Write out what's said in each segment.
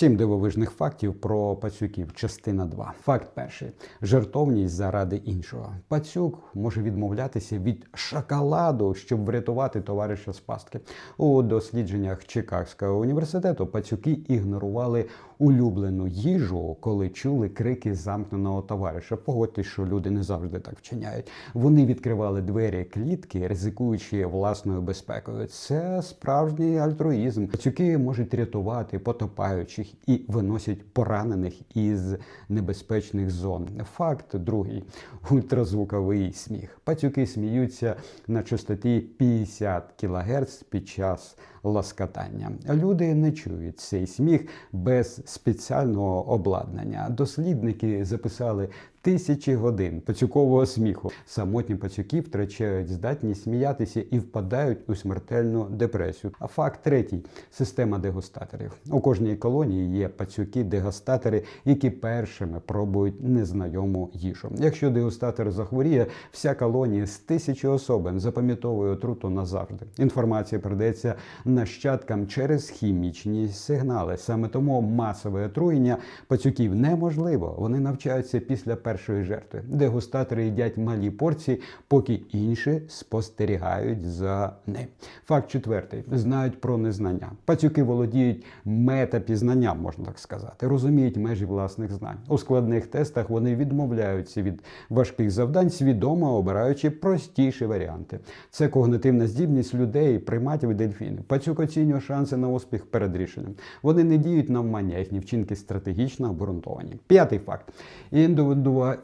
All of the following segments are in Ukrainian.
Сім дивовижних фактів про пацюків. Частина 2. Факт перший: жертовність заради іншого. Пацюк може відмовлятися від шоколаду, щоб врятувати товариша з пастки. У дослідженнях Чикагського університету пацюки ігнорували улюблену їжу, коли чули крики замкненого товариша. Погодьтесь, що люди не завжди так вчиняють. Вони відкривали двері клітки, ризикуючи власною безпекою. Це справжній альтруїзм. Пацюки можуть рятувати потопаючих і виносять поранених із небезпечних зон. Факт другий ультразвуковий сміх. Пацюки сміються на частоті 50 кГц під час ласкатання. Люди не чують цей сміх без спеціального обладнання. Дослідники записали тисячі годин пацюкового сміху. Самотні пацюки втрачають здатність сміятися і впадають у смертельну депресію. А факт третій система дегустаторів. У кожній колонії є пацюки-дегустатори, які першими пробують незнайому їжу. Якщо дегустатор захворіє, вся колонія з тисячі особин запам'ятовує отруту назавжди. Інформація передається нащадкам через хімічні сигнали. Саме тому масове отруєння пацюків неможливо. Вони навчаються після першої жертви. Дегустатори їдять малі порції, поки інші спостерігають за ним. Факт четвертий: знають про незнання. Пацюки володіють метапізнанням, можна так сказати, розуміють межі власних знань. У складних тестах вони відмовляються від важких завдань, свідомо обираючи простіші варіанти. Це когнитивна здібність людей, приматів і дельфінів. Пацюк оцінює шанси на успіх перед рішенням. Вони не діють навмання, їхні вчинки стратегічно обґрунтовані. П'ятий факт: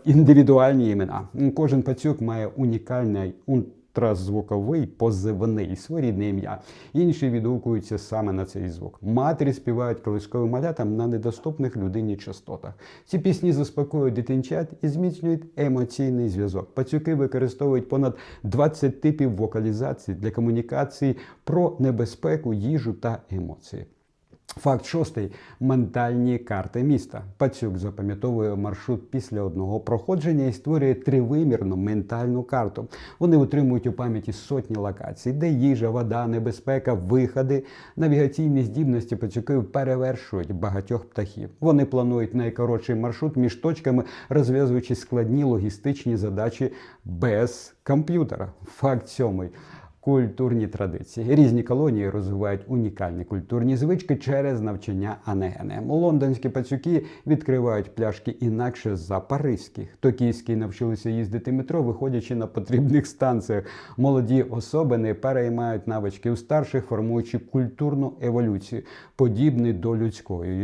індивідуальні імена. Кожен пацюк має унікальний ультразвуковий позивний своєрідне ім'я. Інші відгукуються саме на цей звук. Матері співають колисковим малятам на недоступних людині частотах. Ці пісні заспокоюють дитинчат і зміцнюють емоційний зв'язок. Пацюки використовують понад 20 типів вокалізації для комунікації про небезпеку, їжу та емоції. Факт шостий ментальні карти міста. Пацюк запам'ятовує маршрут після одного проходження і створює тривимірну ментальну карту. Вони утримують у пам'яті сотні локацій, де їжа, вода, небезпека, виходи, навігаційні здібності пацюків перевершують багатьох птахів. Вони планують найкоротший маршрут між точками, розв'язуючи складні логістичні задачі без комп'ютера. Факт сьомий. Культурні традиції різні колонії розвивають унікальні культурні звички через навчання анегени. Лондонські пацюки відкривають пляшки інакше за паризьких. Токійські навчилися їздити метро, виходячи на потрібних станціях. Молоді особини переймають навички у старших, формуючи культурну еволюцію, подібну до людської.